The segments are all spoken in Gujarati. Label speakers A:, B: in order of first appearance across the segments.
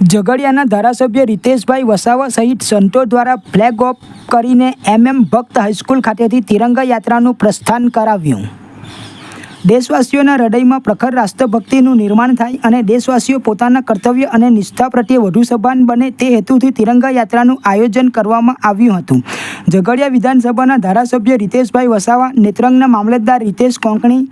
A: ઝઘડિયાના ધારાસભ્ય રીતેશભાઈ વસાવા સહિત સંતો દ્વારા ફ્લેગ ઓફ કરીને એમએમ ભક્ત હાઈસ્કૂલ ખાતેથી તિરંગા યાત્રાનું પ્રસ્થાન કરાવ્યું. દેશવાસીઓના હૃદયમાં પ્રખર રાષ્ટ્રભક્તિનું નિર્માણ થાય અને દેશવાસીઓ પોતાના કર્તવ્ય અને નિષ્ઠા પ્રત્યે વધુ સભાન બને તે હેતુથી તિરંગા યાત્રાનું આયોજન કરવામાં આવ્યું હતું. ઝઘડિયા વિધાનસભાના ધારાસભ્ય રીતેશભાઈ વસાવા, નેત્રંગના મામલતદાર રીતેશ કોંકણી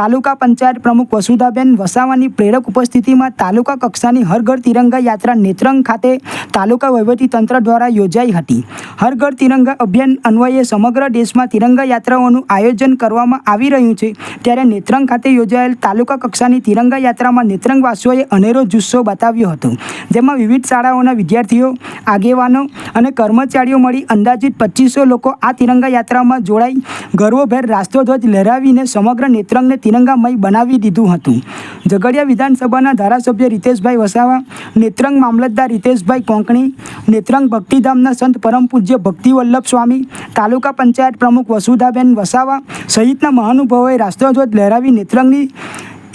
A: તાલુકા પંચાયત પ્રમુખ વસુધાબેન વસાવાની પ્રેરક ઉપસ્થિતિમાં તાલુકા કક્ષાની હરઘર તિરંગા યાત્રા નેત્રંગ ખાતે તાલુકા તંત્ર દ્વારા યોજાઈ હતી. હર ઘર તિરંગા અભિયાન અન્વયે સમગ્ર દેશમાં તિરંગા યાત્રાઓનું આયોજન કરવામાં આવી રહ્યું છે. ત્યારે નેત્રંગ ખાતે યોજાયેલ તાલુકા કક્ષાની તિરંગા યાત્રામાં નેત્રંગવાસીઓએ અનેરો જુસ્સો બતાવ્યો હતો. જેમાં વિવિધ શાળાઓના વિદ્યાર્થીઓ, આગેવાનો અને કર્મચારીઓ મળી અંદાજિત પચીસો લોકો આ તિરંગા યાત્રામાં જોડાઈ ગર્વભેર રાષ્ટ્રધ્વજ લહેરાવીને સમગ્ર નેત્રંગને તિરંગામય બનાવી દીધું હતું. ઝઘડિયા વિધાનસભાના ધારાસભ્ય રીતેશભાઈ વસાવા, નેત્રંગ મામલતદાર રીતેશભાઈ કોંકણી, નેત્રંગ ભક્તિધામના સંત પરમ પૂજ્ય ભક્તિ વલ્લભ સ્વામી, તાલુકા પંચાયત પ્રમુખ વસુધાબેન વસાવા સહિતના મહાનુભાવોએ રાષ્ટ્રધ્વજ લહેરાવી નેત્રંગની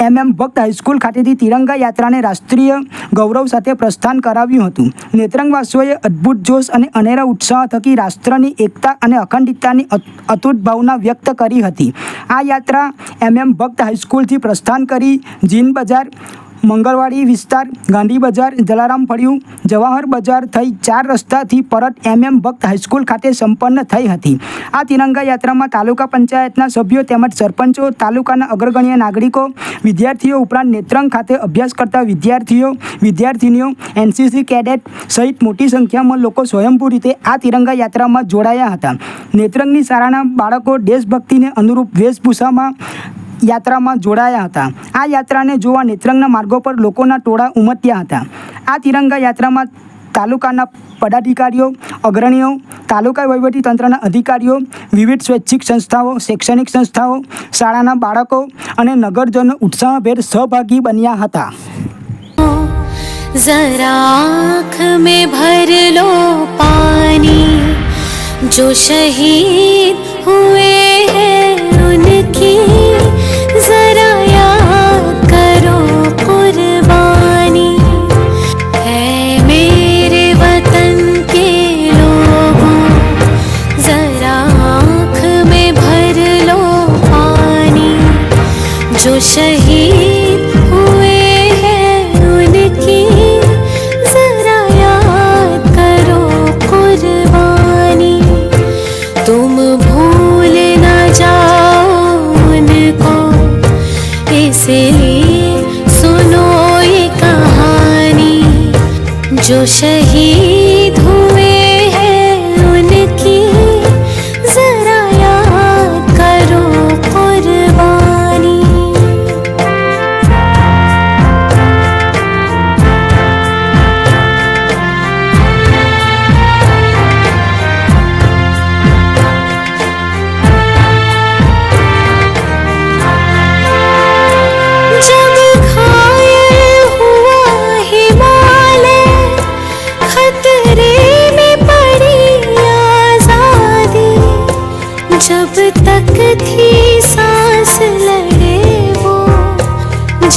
A: એમએમ ભક્ત હાઈસ્કૂલ ખાતેથી તિરંગા યાત્રાને રાષ્ટ્રીય ગૌરવ સાથે પ્રસ્થાન કરાવ્યું હતું. નેત્રંગવાસીઓએ અદ્ભુત જોશ અને અનેરા ઉત્સાહ થકી રાષ્ટ્રની એકતા અને અખંડિતતાની અત- અતૂટ ભાવના વ્યક્ત કરી હતી. આ યાત્રા એમએમ ભક્ત હાઈસ્કૂલથી પ્રસ્થાન કરી જીન બજાર મંગળવાડી વિસ્તાર, ગાંધી બજાર, જલારામ ફળિયું, જવાહર બજાર થઈ ચાર રસ્તાથી પરત એમએમ ભક્ત હાઈસ્કૂલ ખાતે સંપન્ન થઈ હતી. આ તિરંગા યાત્રામાં તાલુકા પંચાયતના સભ્યો તેમજ સરપંચો, તાલુકાના અગ્રગણ્ય નાગરિકો, વિદ્યાર્થીઓ ઉપરાંત નેત્રંગ ખાતે અભ્યાસ કરતા વિદ્યાર્થીઓ, વિદ્યાર્થિનીઓ, એનસીસી કેડેટ સહિત મોટી સંખ્યામાં લોકો સ્વયંભૂ રીતે આ તિરંગા યાત્રામાં જોડાયા હતા. નેત્રંગની શાળાના બાળકો દેશભક્તિને અનુરૂપ વેશભૂષામાં યાત્રામાં જોડાયા હતા. આ યાત્રાને જોવા નેત્રંગના માર્ગો પર લોકોના ટોળા ઉમટ્યા હતા. આ તિરંગા યાત્રામાં તાલુકાના પદાધિકારીઓ, અગ્રણીઓ, તાલુકા તંત્રના અધિકારીઓ, વિવિધ સ્વૈચ્છિક સંસ્થાઓ, શૈક્ષણિક સંસ્થાઓ, શાળાના બાળકો અને નગરજનો ઉત્સાહભેર સહભાગી બન્યા હતા.
B: જરાખ મેં ભર લો પાણી. જો શહીદ હુએ जो शहीद हुए हैं उनकी जरा याद करो कुर्बानी तुम भूल न जाओ उनको इसलिए सुनो ये कहानी जो शहीद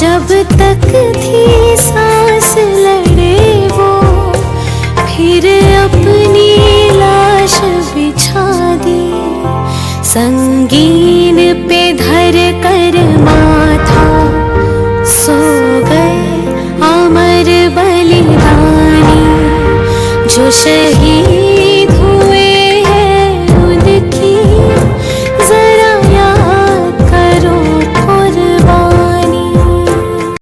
B: जब तक थी सांस लड़े वो फिर अपनी लाश बिछा दी संगीन पे धर कर माथा सो गए अमर बलिदानी जो शहीद